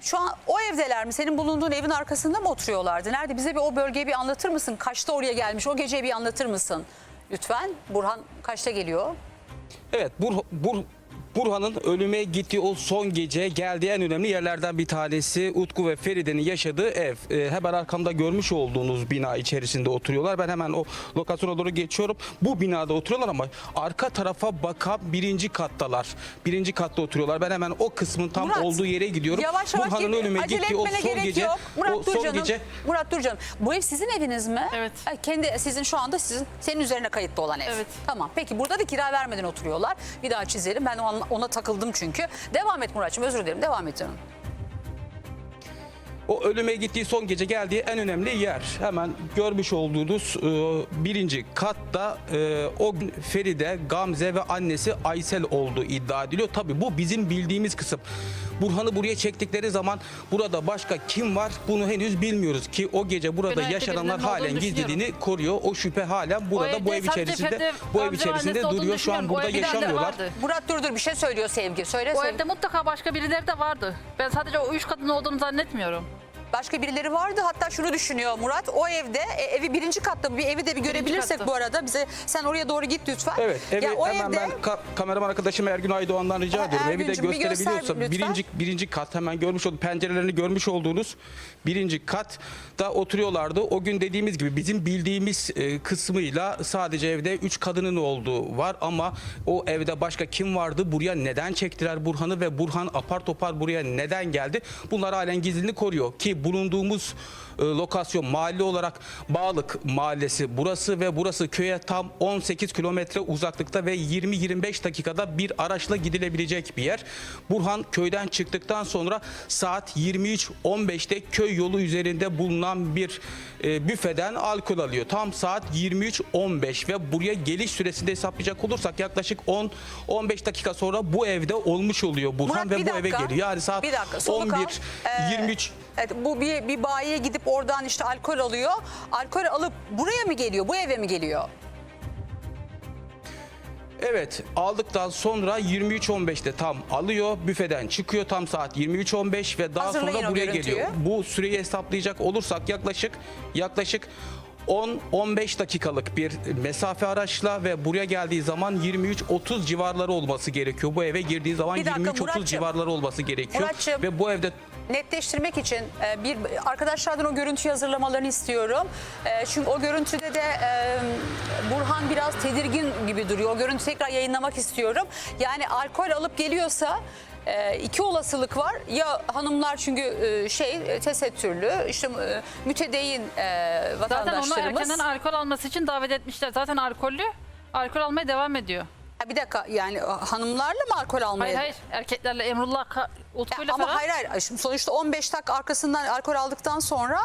Şu an o evdeler mi? Senin bulunduğun evin arkasında mı oturuyorlardı? Nerede? Bize bir o bölgeyi bir anlatır mısın? Kaçta oraya gelmiş? O geceyi bir anlatır mısın? Lütfen. Burhan kaçta geliyor? Evet Bur, Bur, Burhan'ın ölüme gittiği o son gece geldiği en önemli yerlerden bir tanesi Utku ve Feride'nin yaşadığı ev. Ee, hemen arkamda görmüş olduğunuz bina içerisinde oturuyorlar. Ben hemen o lokasyona doğru geçiyorum. Bu binada oturuyorlar ama arka tarafa bakan birinci kattalar. Birinci katta oturuyorlar. Ben hemen o kısmın tam Murat, olduğu yere gidiyorum. Yavaş yavaş Burhan'ın git. ölüme gittiği o son gece yok. Murat o dur son canım. gece Murat dur canım. Bu ev sizin eviniz mi? Evet. Ha, Kendi sizin şu anda sizin senin üzerine kayıtlı olan ev. Evet. Tamam. Peki burada da kira vermeden oturuyorlar. Bir daha çizelim. Ben ona, ona takıldım çünkü. Devam et Muratçım. Özür dilerim. Devam et canım. O ölüme gittiği son gece geldiği en önemli yer. Hemen görmüş olduğunuz e, birinci katta e, o gün Feride, Gamze ve annesi Aysel olduğu iddia ediliyor. Tabi bu bizim bildiğimiz kısım. Burhan'ı buraya çektikleri zaman burada başka kim var bunu henüz bilmiyoruz ki o gece burada Genellikle yaşananlar birilerinin halen olduğunu gizlediğini koruyor. O şüphe hala burada evde bu ev içerisinde Feride, bu ev Gamze içerisinde olduğunu duruyor. Şu an düşünüyorum. O burada evde birileri yaşamıyorlar. vardı. Murat dur dur bir şey söylüyor Sevgi. Söyle O söyle. evde mutlaka başka birileri de vardı. Ben sadece o üç kadın olduğunu zannetmiyorum. Başka birileri vardı. Hatta şunu düşünüyor Murat. O evde e, evi birinci katta bir evi de bir görebilirsek katta. bu arada bize sen oraya doğru git lütfen. Evet, evi Ya o hemen evde ben ka- kameraman arkadaşım Ergün Aydoğan'dan rica Ha, ediyorum. Evi de bir gösterebiliyorsa lütfen. birinci birinci kat hemen görmüş olduğunuz pencerelerini görmüş olduğunuz birinci katta oturuyorlardı. O gün dediğimiz gibi bizim bildiğimiz e, kısmıyla sadece evde 3 kadının olduğu var ama o evde başka kim vardı? Buraya neden çektiler Burhan'ı ve Burhan apar topar buraya neden geldi? Bunlar halen gizliliğini koruyor ki bulunduğumuz e, lokasyon mahalle olarak Bağlık Mahallesi burası ve burası köye tam 18 kilometre uzaklıkta ve 20-25 dakikada bir araçla gidilebilecek bir yer. Burhan köyden çıktıktan sonra saat 23.15'te köy yolu üzerinde bulunan bir e, büfeden alkol alıyor. Tam saat 23.15 ve buraya geliş süresinde hesaplayacak olursak yaklaşık 10-15 dakika sonra bu evde olmuş oluyor Burhan Murat, ve bu eve dakika. geliyor. Yani saat Bir dakika, soluk al. 11 Ee, 23 Evet, bu bir, bir bayiye gidip oradan işte alkol alıyor. Alkol alıp buraya mı geliyor? Bu eve mi geliyor? Evet aldıktan sonra 23.15'te tam alıyor büfeden çıkıyor tam saat 23.15 ve daha Hazırlayın sonra o buraya görüntüyü. geliyor. Bu süreyi hesaplayacak olursak yaklaşık yaklaşık 10-15 dakikalık bir mesafe araçla ve buraya geldiği zaman 23-30 civarları olması gerekiyor. Bu eve girdiği zaman Bir dakika, 23-30 Muratçım. civarları olması gerekiyor. Muratçım. Ve bu evde netleştirmek için e, bir arkadaşlardan o görüntüyü hazırlamalarını istiyorum. E, çünkü o görüntüde de e, Burhan biraz tedirgin gibi duruyor. O görüntüyü tekrar yayınlamak istiyorum. Yani alkol alıp geliyorsa e, iki olasılık var. Ya hanımlar çünkü e, şey e, tesettürlü, işte e, mütedeyyin e, Zaten onu vatandaşlarımız. erkenden alkol alması için davet etmişler. Zaten alkollü. Alkol almaya devam ediyor. Ha, bir dakika yani hanımlarla mı alkol almaya? Hayır hayır erkeklerle Emrullah Ka- Ya Utku'yla ama falan. hayır hayır. Şimdi sonuçta 15 dakika arkasından alkol aldıktan sonra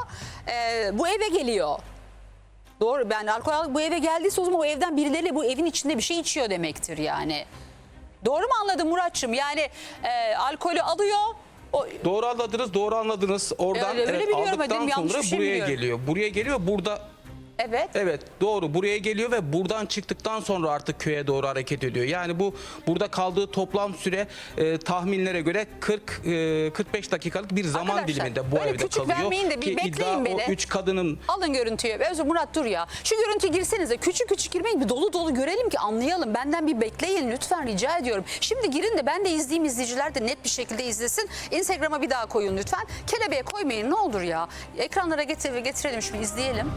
e, bu eve geliyor. Doğru ben alkol al- bu eve geldiyse o zaman o evden birileriyle bu evin içinde bir şey içiyor demektir yani. Doğru mu anladım Muratçım? Yani e, alkolü alıyor. O, Doğru anladınız, doğru anladınız. Oradan Öyle- öyle evet, biliyorum, aldıktan yanlış sonra şey buraya biliyorum. geliyor. Buraya geliyor. Burada evet. Evet doğru buraya geliyor ve buradan çıktıktan sonra artık köye doğru hareket ediyor. Yani bu burada kaldığı toplam süre e, tahminlere göre 40 e, 45 dakikalık bir zaman Arkadaşlar, diliminde bu öyle evde küçük kalıyor. vermeyin de bir Ki bekleyin iddia beni. o 3 kadının Alın görüntüyü. Özür Murat dur ya. Şu görüntüye girsenize. Küçük küçük girmeyin. Bir dolu dolu görelim ki anlayalım. Benden bir bekleyin lütfen rica ediyorum. Şimdi girin de ben de izleyeyim izleyiciler de net bir şekilde izlesin. Instagram'a bir daha koyun lütfen. Kelebeğe koymayın ne olur ya. Ekranlara getir, getirelim şimdi izleyelim.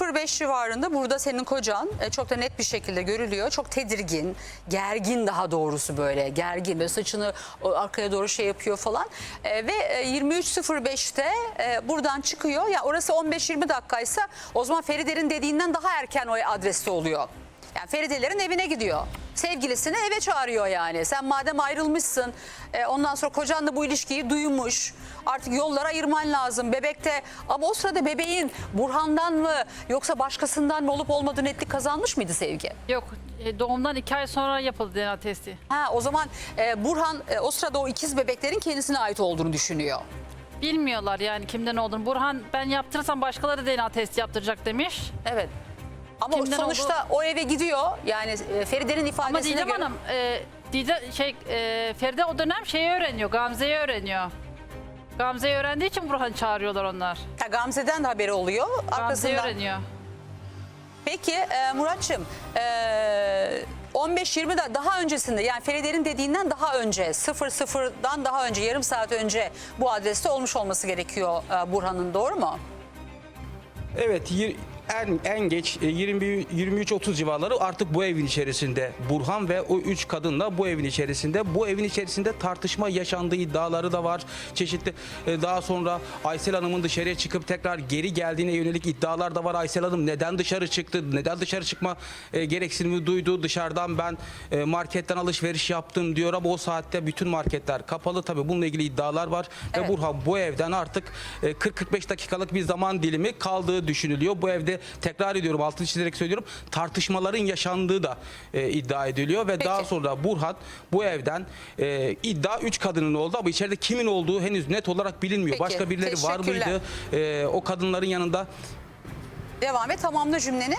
23.05 civarında burada senin kocan e, çok da net bir şekilde görülüyor. Çok tedirgin, gergin daha doğrusu böyle gergin böyle saçını arkaya doğru şey yapıyor falan. E, ve e, 23.05'te e, buradan çıkıyor. Ya orası 15-20 dakikaysa o zaman Feride'nin dediğinden daha erken o adreste oluyor. Yani Feride'lerin evine gidiyor. Sevgilisini eve çağırıyor yani. Sen madem ayrılmışsın e, ondan sonra kocan da bu ilişkiyi duymuş. Artık yollara ayırman lazım. Bebekte ama o sırada bebeğin Burhan'dan mı yoksa başkasından mı olup olmadığı netlik kazanmış mıydı Sevgi? Yok e, doğumdan iki ay sonra yapıldı DNA testi. Ha o zaman e, Burhan e, o sırada o ikiz bebeklerin kendisine ait olduğunu düşünüyor. Bilmiyorlar yani kimden olduğunu. Burhan ben yaptırırsam başkaları DNA testi yaptıracak demiş. Evet. Ama Kimden sonuçta o eve gidiyor. Yani e, Feride'nin Ama ifadesine Didem göre. Hanım, e, Didem, şey, e, Feride o dönem şeyi öğreniyor, Gamze'yi öğreniyor. Gamze'yi öğrendiği için Burhan'ı çağırıyorlar onlar. Ha, Gamze'den de haberi oluyor. Gamze'yi Arkasından öğreniyor. Peki e, Muratçım e, 15-20 da daha öncesinde yani Feride'nin dediğinden daha önce 00'dan daha önce yarım saat önce bu adreste olmuş olması gerekiyor e, Burhan'ın doğru mu? Evet yir- en, en geç e, 20 23-30 civarları artık bu evin içerisinde Burhan ve o üç kadınla bu evin içerisinde bu evin içerisinde tartışma yaşandığı iddiaları da var. Çeşitli e, daha sonra Aysel Hanım'ın dışarıya çıkıp tekrar geri geldiğine yönelik iddialar da var. Aysel Hanım neden dışarı çıktı? Neden dışarı çıkma e, gereksinimi duydu? Dışarıdan ben e, marketten alışveriş yaptım diyor ama o saatte bütün marketler kapalı. Tabii bununla ilgili iddialar var Evet. ve Burhan bu evden artık e, 40-45 dakikalık bir zaman dilimi kaldığı düşünülüyor. Bu evde tekrar ediyorum altını çizerek söylüyorum tartışmaların yaşandığı da e, iddia ediliyor ve daha sonra Burhan bu evden e, iddia 3 kadının oldu ama içeride kimin olduğu henüz net olarak bilinmiyor. Peki, Başka birileri var teşekkürler. mıydı? E, o kadınların yanında Devam et tamamla cümleni.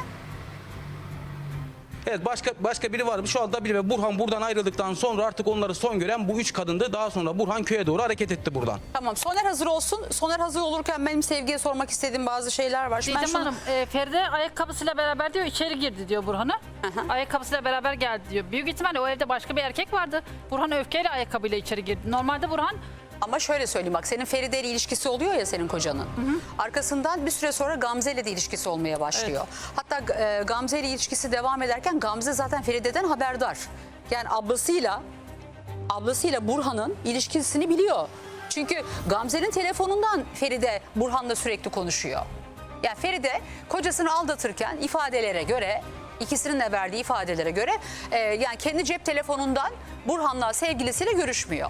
Evet başka başka biri var mı? Şu anda bilmiyorum. Burhan buradan ayrıldıktan sonra artık onları son gören bu üç kadındı. Daha sonra Burhan köye doğru hareket etti buradan. Tamam Soner hazır olsun. Soner hazır olurken benim Sevgi'ye sormak istediğim bazı şeyler var. Şimdi ben Didem şunu- Hanım, e, Feride ayakkabısıyla beraber diyor içeri girdi diyor Burhan'a. Ayakkabısıyla beraber geldi diyor. Büyük ihtimalle o evde başka bir erkek vardı. Burhan öfkeyle ayakkabıyla içeri girdi. Normalde Burhan Ama şöyle söyleyeyim bak senin Feride ile ilişkisi oluyor ya senin kocanın. Arkasından bir süre sonra Gamze ile de ilişkisi olmaya başlıyor. Hatta e, Gamze ile ilişkisi devam ederken Gamze zaten Feride'den haberdar. Yani ablasıyla ablasıyla Burhan'ın ilişkisini biliyor. Çünkü Gamze'nin telefonundan Feride Burhan'la sürekli konuşuyor. Yani Feride kocasını aldatırken ifadelere göre ikisinin de verdiği ifadelere göre e, yani kendi cep telefonundan Burhan'la sevgilisiyle görüşmüyor.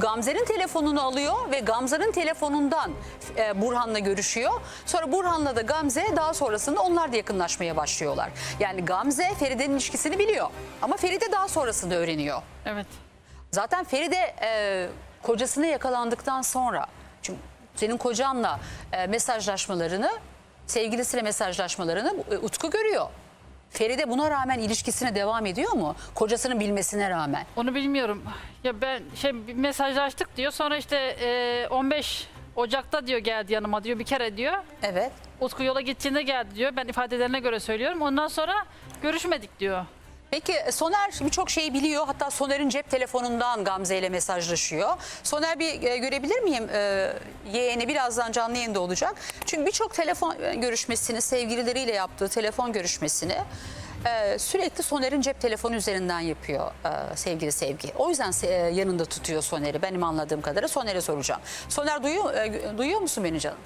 Gamze'nin telefonunu alıyor ve Gamze'nin telefonundan e, Burhan'la görüşüyor. Sonra Burhan'la da Gamze daha sonrasında onlar da yakınlaşmaya başlıyorlar. Yani Gamze Feride'nin ilişkisini biliyor ama Feride daha sonrasında öğreniyor. evet. Zaten Feride e, kocasına yakalandıktan sonra çünkü senin kocanla e, mesajlaşmalarını sevgilisiyle mesajlaşmalarını e, Utku görüyor. Feride buna rağmen ilişkisine devam ediyor mu? Kocasının bilmesine rağmen. Onu bilmiyorum. Ya ben şey mesajlaştık diyor. Sonra işte e, 15 Ocak'ta diyor geldi yanıma diyor bir kere diyor. Evet. Utku yola gittiğinde geldi diyor. Ben ifadelerine göre söylüyorum. Ondan sonra görüşmedik diyor. Peki e, Soner birçok şeyi biliyor. Hatta Soner'in cep telefonundan Gamze ile mesajlaşıyor. Soner bir e, görebilir miyim? E, yeğeni birazdan canlı yayında olacak. Çünkü birçok telefon e, görüşmesini, sevgilileriyle yaptığı telefon görüşmesini e, sürekli Soner'in cep telefonu üzerinden yapıyor e, sevgili Sevgi. O yüzden e, yanında tutuyor Soner'i. Benim anladığım kadarıyla Soner'e soracağım. Soner duyuyor, e, duyuyor musun beni canım?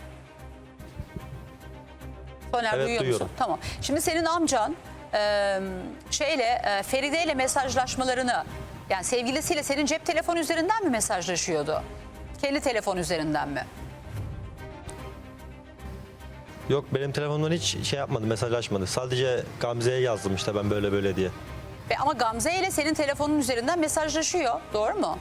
Soner Evet, duyuyor duyuyorum. musun? Tamam. Şimdi senin amcan e, şeyle e, Feride ile mesajlaşmalarını yani sevgilisiyle senin cep telefonu üzerinden mi mesajlaşıyordu? Kendi telefon üzerinden mi? Yok benim telefonumdan hiç şey yapmadı, mesajlaşmadı. Sadece Gamze'ye yazdım işte ben böyle böyle diye. Ve ama Gamze ile senin telefonun üzerinden mesajlaşıyor. Doğru mu?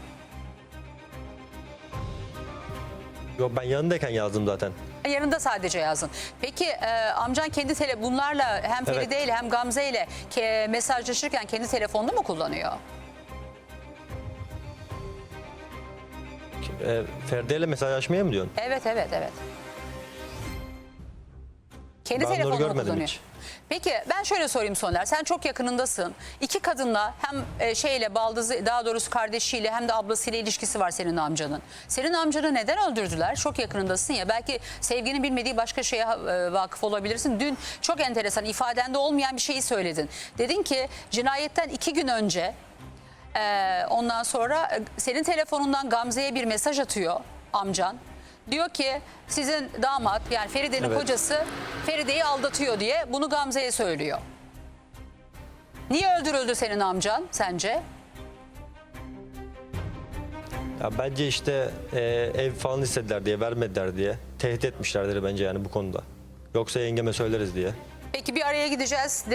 Yok ben yanındayken yazdım zaten. Yanında sadece yazın. Peki e, amcan kendi tele bunlarla hem Evet. Feride ile hem Gamze ile ke- mesajlaşırken kendi telefonunu mu kullanıyor? E, Feride ile mesajlaşmaya mı diyorsun? Evet evet evet. Kendi Ben onları telefonunu görmedim kullanıyor. hiç. Peki ben şöyle sorayım Soner. Sen çok yakınındasın. İki kadınla hem e, şeyle baldızı daha doğrusu kardeşiyle hem de ablasıyla ilişkisi var senin amcanın. Senin amcanı neden öldürdüler? Çok yakınındasın ya. Belki sevginin bilmediği başka şeye e, vakıf olabilirsin. Dün çok enteresan ifadende olmayan bir şeyi söyledin. Dedin ki cinayetten iki gün önce e, ondan sonra senin telefonundan Gamze'ye bir mesaj atıyor amcan. Diyor ki sizin damat yani Feride'nin Evet. kocası Feride'yi aldatıyor diye bunu Gamze'ye söylüyor. Niye öldürüldü senin amcan sence? Ya bence işte e, ev falan istediler diye vermediler diye tehdit etmişlerdir bence yani bu konuda. Yoksa yengeme söyleriz diye. Peki bir araya gideceğiz.